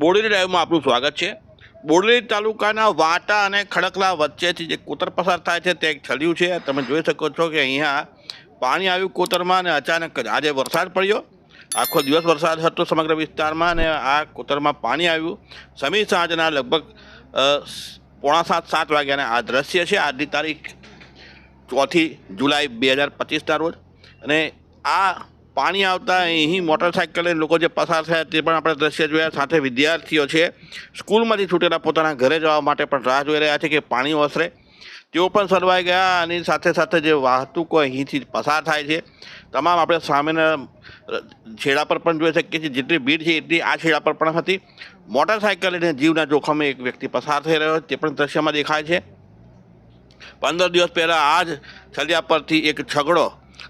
બોડેલી લાઈવમાં આપનું સ્વાગત છે. બોડેલી તાલુકાના વાટા અને ખડકલા વચ્ચેથી જે કોતર પસાર થાય છે તે એક છલ્યું છે. તમે જોઈ શકો છો કે અહીંયા પાણી આવ્યું કોતરમાં અને અચાનક જ આજે વરસાદ પડ્યો. આખો દિવસ વરસાદ હતો સમગ્ર વિસ્તારમાં અને આ કોતરમાં પાણી આવ્યું. સમી સાંજના લગભગ પોણા સાત સાત વાગ્યાના આ દ્રશ્ય છે. આજની તારીખ ચોથી જુલાઈ બે હજાર પચીસના રોજ. અને આ પાણી આવતા અહીં મોટરસાઇકલે લોકો જે પસાર થયા તે પણ આપણે દ્રશ્ય જોયા. સાથે વિદ્યાર્થીઓ છે, સ્કૂલમાંથી છૂટેલા પોતાના ઘરે જવા માટે પણ રાહ જોઈ રહ્યા છે કે પાણી ઓસરે તેઓ પણ સરવાઈ ગયા અને સાથે સાથે જે વાહતુકો અહીંથી પસાર થાય છે. તમામ આપણે સામેના છેડા પર પણ જોઈ શકીએ છીએ. જેટલી ભીડ છે એટલી આ છેડા પર પણ હતી. મોટરસાઇકલ લઈને જીવના જોખમે એક વ્યક્તિ પસાર થઈ રહ્યો તે પણ દ્રશ્યમાં દેખાય છે. પંદર દિવસ પહેલાં આ જ છલિયા પરથી એક છગડો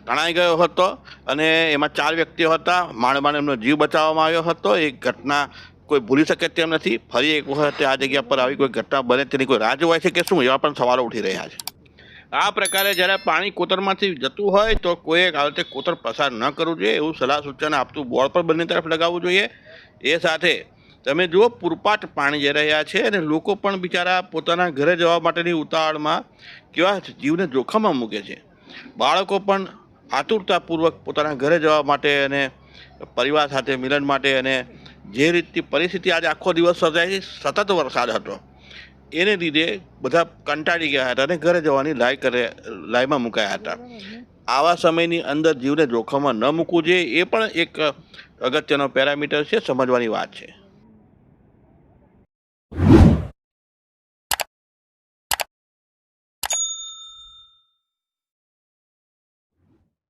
તણાઈ ગયો હતો અને એમાં ચાર વ્યક્તિઓ હતા. માણમાને એમનો જીવ બચાવવામાં આવ્યો હતો. એ ઘટના કોઈ ભૂલી શકે તેમ નથી. ફરી એક વખતે આ જગ્યા પર આવી કોઈ ઘટના બને તેની કોઈ રાહ જોવાય છે કે શું? એવા પણ સવાલો ઉઠી રહ્યા છે. આ પ્રકારે જ્યારે પાણી કોતરમાંથી જતું હોય તો કોઈ આ રીતે કોતર પસાર ન કરવું જોઈએ. એવું સલાહ સૂચન આપતું બોર્ડ પર બંને તરફ લગાવવું જોઈએ. એ સાથે તમે જુઓ, પૂરપાટ પાણી જઈ રહ્યા છે અને લોકો પણ બિચારા પોતાના ઘરે જવા માટેની ઉતાવળમાં કેવા જીવને જોખમમાં મૂકે છે. બાળકો પણ આતુરતાપૂર્વક પોતાના ઘરે જવા માટે અને પરિવાર સાથે મિલન માટે અને જે રીતની પરિસ્થિતિ આજે આખો દિવસ સર્જાઈ સતત વરસાદ હતો. એને લીધે બધા કંટાળી ગયા હતા અને ઘરે જવાની લાય કરે, લાયમાં મુકાયા હતા. આવા સમયની અંદર જીવને જોખમમાં ન મૂકવું જોઈએ, એ પણ એક અગત્યનો પેરામીટર છે, સમજવાની વાત છે.